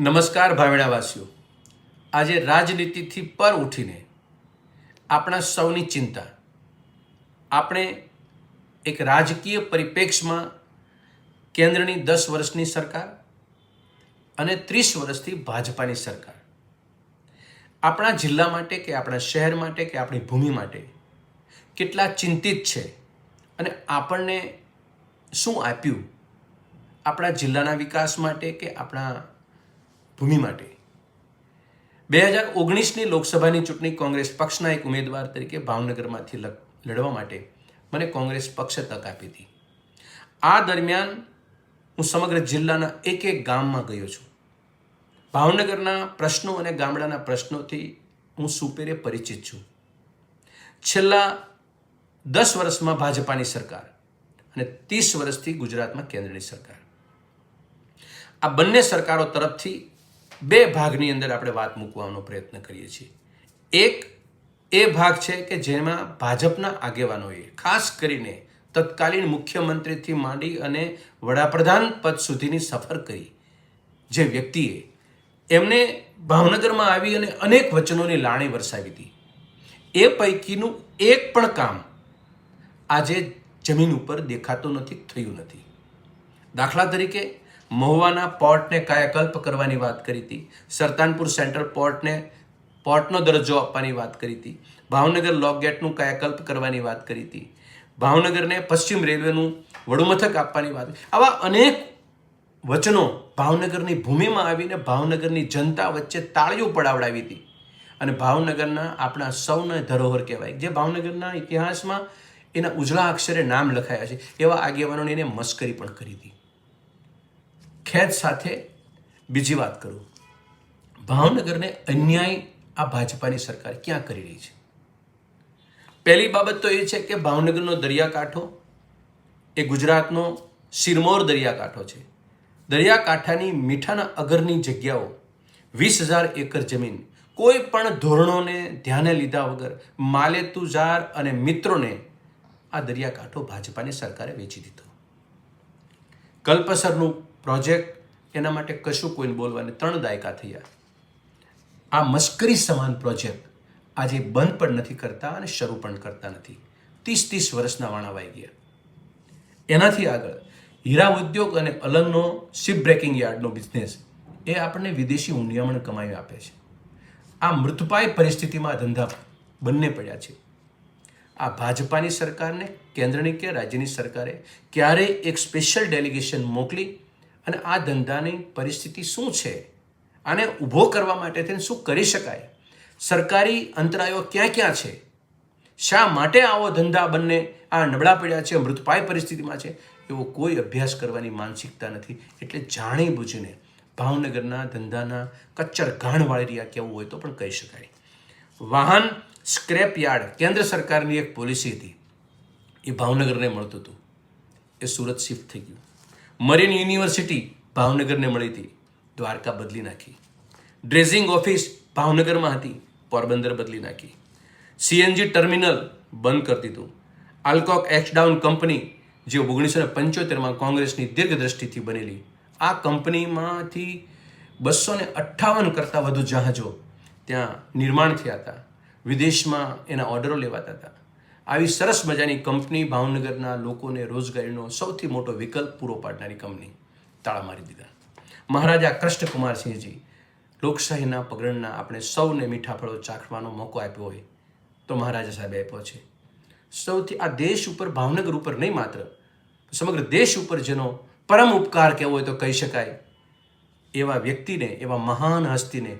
નમસ્કાર ભાવેણાવાસીઓ. આજે રાજનીતિથી પર ઉઠીને આપણા સૌની ચિંતા. આપણે એક રાજકીય પરિપ્રેક્ષમાં કેન્દ્રની દસ વર્ષની સરકાર અને ત્રીસ વર્ષથી ભાજપાની સરકાર. આપણા જિલ્લા માટે કે આપણા શહેર માટે કે આપણી ભૂમિ માટે કેટલા ચિંતિત છે અને આપણને શું આપ્યું આપણા જિલ્લાના વિકાસ માટે કે આપણા ભૂમિ માટે. બે હજાર ઓગણીસની લોકસભાની ચૂંટણી કોંગ્રેસ પક્ષના એક ઉમેદવાર તરીકે ભાવનગરમાંથી લડ- લડવા માટે મને કોંગ્રેસ પક્ષે તક આપી હતી. આ દરમિયાન હું સમગ્ર જિલ્લાના એક એક ગામમાં ગયો છું. ભાવનગરના પ્રશ્નો અને ગામડાના પ્રશ્નોથી હું સુપેરે પરિચિત છું. છેલ્લા દસ વર્ષમાં ભાજપાની સરકાર અને ત્રીસ વર્ષથી ગુજરાતમાં કેન્દ્રની સરકાર. આ બંને સરકારો તરફથી બે ભાગની અંદર આપણે વાત મૂકવાનો પ્રયત્ન કરીએ છીએ. એક એ ભાગ છે કે જેમાં ભાજપના આગેવાનોએ ખાસ કરીને તત્કાલીન મુખ્યમંત્રીથી માંડી અને વડાપ્રધાન પદ સુધીની સફર કરી. જે વ્યક્તિએ એમને ભાવનગરમાં આવી અને અનેક વચનોની લાણી વરસાવી હતી. એ પૈકીનું એક પણ કામ આજે જમીન ઉપર દેખાતું નથી, થયું નથી. દાખલા તરીકે મહુવાના પોર્ટને કાયાકલ્પ કરવાની વાત કરી હતી. સરતાનપુર સેન્ટ્રલ પોર્ટને પોર્ટનો દરજ્જો આપવાની વાત કરી હતી. ભાવનગર લોક ગેટનું કાયાકલ્પ કરવાની વાત કરી હતી. ભાવનગરને પશ્ચિમ રેલવેનું વડુમથક આપવાની વાત આવા અનેક વચનો ભાવનગરની ભૂમિમાં આવીને ભાવનગરની જનતા વચ્ચે તાળીઓ પડાવડાવી હતી. અને ભાવનગરના આપણા સૌને ધરોહર કહેવાય. જે ભાવનગરના ઇતિહાસમાં એના ઉજળા અક્ષરે નામ લખાયા છે, એવા આગેવાનોને એને મસ્કરી પણ કરી હતી. ખેદ સાથે બીજી વાત કરું. ભાવનગરને અન્યાય આ ભાજપાની સરકાર ક્યાં કરી રહી છે? પહેલી બાબત તો એ છે કે ભાવનગરનો દરિયાકાંઠો એ ગુજરાતનો સિરમોર દરિયાકાંઠો છે. દરિયાકાંઠાની મીઠાના અગરની જગ્યાઓ, વીસ હજાર એકર જમીન, કોઈ પણ ધોરણોને ધ્યાને લીધા વગર માલેતુજાર અને મિત્રોને આ દરિયાકાંઠો ભાજપાની સરકારે વેચી દીધો. કલ્પસરનું પ્રોજેક્ટ એના માટે કશું કોઈને બોલવાને ત્રણ દાયકા થયા. આ મશ્કરી સમાન પ્રોજેક્ટ આજે બંધ પણ નથી કરતા અને શરૂ પણ કરતા નથી. ત્રીસ ત્રીસ વર્ષના વાણાવાઈ ગયા. એનાથી આગળ હીરા ઉદ્યોગ અને અલંગનો શિપ બ્રેકિંગ યાર્ડનો બિઝનેસ એ આપણને વિદેશી ઉનિયામણ કમાવી આપે છે. આ મૃતપાય પરિસ્થિતિમાં ધંધા બંને પડ્યા છે. આ ભાજપાની સરકારને, કેન્દ્રની કે રાજ્યની સરકારે ક્યારેય એક સ્પેશિયલ ડેલિગેશન મોકલી અને આ ધંધાની પરિસ્થિતિ શું છે? આને ઊભો કરવા માટે થઈને શું કરી શકાય? સરકારી અંતરાયો ક્યાં ક્યાં છે? શા માટે આવો ધંધા બંને આ નબળા પડ્યા છે, મૃતપાય પરિસ્થિતિમાં છે? એવો કોઈ અભ્યાસ કરવાની માનસિકતા નથી. એટલે જાણી બુજીને ભાવનગરના ધંધાના કચ્ચર ઘાણ વાળી રહ્યા કેવું હોય તો પણ કહી શકાય. વાહન સ્ક્રેપ યાર્ડ કેન્દ્ર સરકારની એક પોલિસી હતી. એ ભાવનગરને મળતું હતું. એ સુરત શિફ્ટ થઈ ગયું. મરીન યુનિવર્સિટી ભાવનગરને મળી હતી. દ્વારકા બદલી નાખી. ડ્રેઝિંગ ઓફિસ ભાવનગરમાં હતી, પોરબંદર બદલી નાખી. સીએનજી ટર્મિનલ બંધ કરી દીધું. આલ્કોક એક્સડાઉન કંપની, જે ઓગણીસો ને પંચોતેરમાં કોંગ્રેસની દીર્ઘદ્રષ્ટિથી બનેલી, આ કંપનીમાંથી બસો ને અઠ્ઠાવન કરતાં વધુ જહાજો ત્યાં નિર્માણ થયા હતા. વિદેશમાં એના ઓર્ડરો લેવાતા હતા. આવી સરસ મજાની કંપની ભાવનગરના લોકોને રોજગારીનો સૌથી મોટો વિકલ્પ પૂરો પાડનારી કંપની તાળા મારી દીધા. મહારાજા કૃષ્ણકુમારસિંહજી, લોકશાહીના પગરણના આપણે સૌને મીઠા ફળો ચાખવાનો મોકો આપ્યો હોય તો મહારાજા સાહેબે આપ્યો છે. સૌથી આ દેશ ઉપર, ભાવનગર ઉપર નહીં માત્ર, સમગ્ર દેશ ઉપર જેનો પરમ ઉપકાર કહેવો હોય તો કહી શકાય, એવા વ્યક્તિને, એવા મહાન હસ્તીને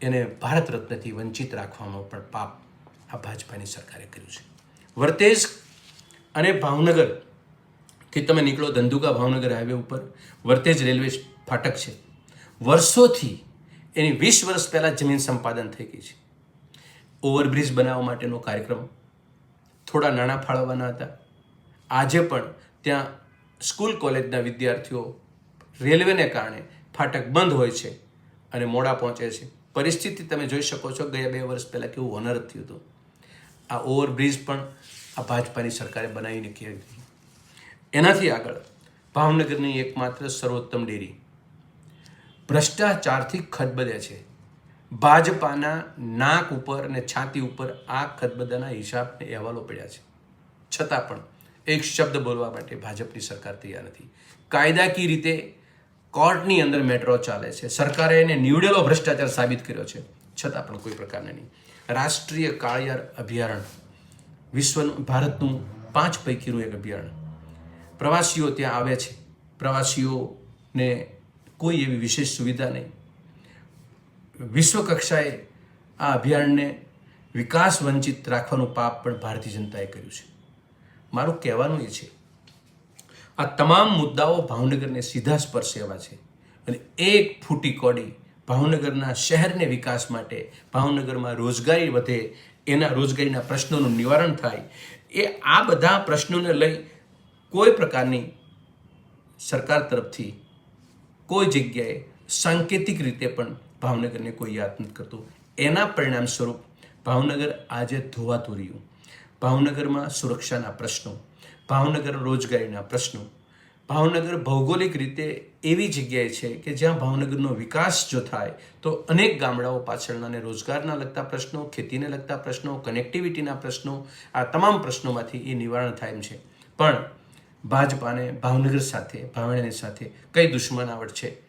એને ભારત રત્નથી વંચિત રાખવાનો પણ પાપ આ ભાજપાની સરકારે કર્યું છે. વર્તેજ અને ભાવનગરથી તમે નીકળો, ધંધુકા ભાવનગર હાઈવે ઉપર, વર્તેજ રેલવે ફાટક છે. વર્ષોથી એની વીસ વર્ષ પહેલાં જમીન સંપાદન થઈ ગઈ છે. ઓવરબ્રિજ બનાવવા માટેનો કાર્યક્રમ, થોડા નાણાં ફાળવવાના હતા. આજે પણ ત્યાં સ્કૂલ કોલેજના વિદ્યાર્થીઓ રેલવેને કારણે ફાટક બંધ હોય છે અને મોડા પહોંચે છે. પરિસ્થિતિ તમે જોઈ શકો છો, ગયા બે વર્ષ પહેલાં કેવું હોનર થયું હતું. આ ઓવરબ્રિજ પણ આ ભાજપાની સરકારે બનાવીને કરી દીધી એનાથી આગળ ભાવનગરની એકમાત્ર સર્વોત્તમ ડેરી. ભ્રષ્ટાચારથી ખદબદે છે. ભાજપાના નાક ઉપર અને છાતી ઉપર આ ખદબદાના હિસાબને અહેવાલો પડ્યા છે. છતાં પણ એક શબ્દ બોલવા માટે ભાજપની સરકાર તૈયાર નથી. કાયદાકીય રીતે કોર્ટની અંદર મેટ્રો ચાલે છે. સરકારે એને નીવડેલો ભ્રષ્ટાચાર સાબિત કર્યો છે. છતાં પણ કોઈ પ્રકારના નહીં. રાષ્ટ્રીય કાળિયાર અભયારણ્ય વિશ્વનું, ભારતનું પાંચ પૈકીનું એક અભયારણ્ય પ્રવાસીઓ ત્યાં આવે છે. પ્રવાસીઓને કોઈ એવી વિશેષ સુવિધા નહીં. વિશ્વ કક્ષાએ આ અભિયાનને વિકાસ વંચિત રાખવાનું પાપ પણ ભારતીય જનતાએ કર્યું છે. મારું કહેવાનું એ છે આ તમામ મુદ્દાઓ ભાવનગરને સીધા સ્પર્શે એવા છે. અને એક ફૂટી કોડી ભાવનગરના શહેરને વિકાસ માટે ભાવનગરમાં રોજગારી વધે, એના રોજગારીના પ્રશ્નોનું નિવારણ થાય, એ આ બધા પ્રશ્નોને લઈ કોઈ પ્રકારની સરકાર તરફથી કોઈ જગ્યાએ સાંકેતિક રીતે પણ ભાવનગરને કોઈ યાદ નથી કરતું. એના પરિણામ સ્વરૂપ ભાવનગર આજે ધોવાતું રહ્યું ભાવનગરમાં સુરક્ષાના પ્રશ્નો ભાવનગર રોજગારીના પ્રશ્નો. ભાવનગર ભૌગોલિક રીતે એવી જગ્યાએ છે કે જ્યાં ભાવનગરનો વિકાસ જો થાય, તો અનેક ગામડાઓ પાછળના રોજગારના લગતા પ્રશ્નો, ખેતીને લગતા પ્રશ્નો કનેક્ટિવિટીના પ્રશ્નો, આ તમામ પ્રશ્નોમાંથી એ નિવારણ થાય એમ છે. પણ ભાજપાને, ભાવનગર સાથે, ભાવણીની સાથે કઈ દુશ્મનાવટ છે?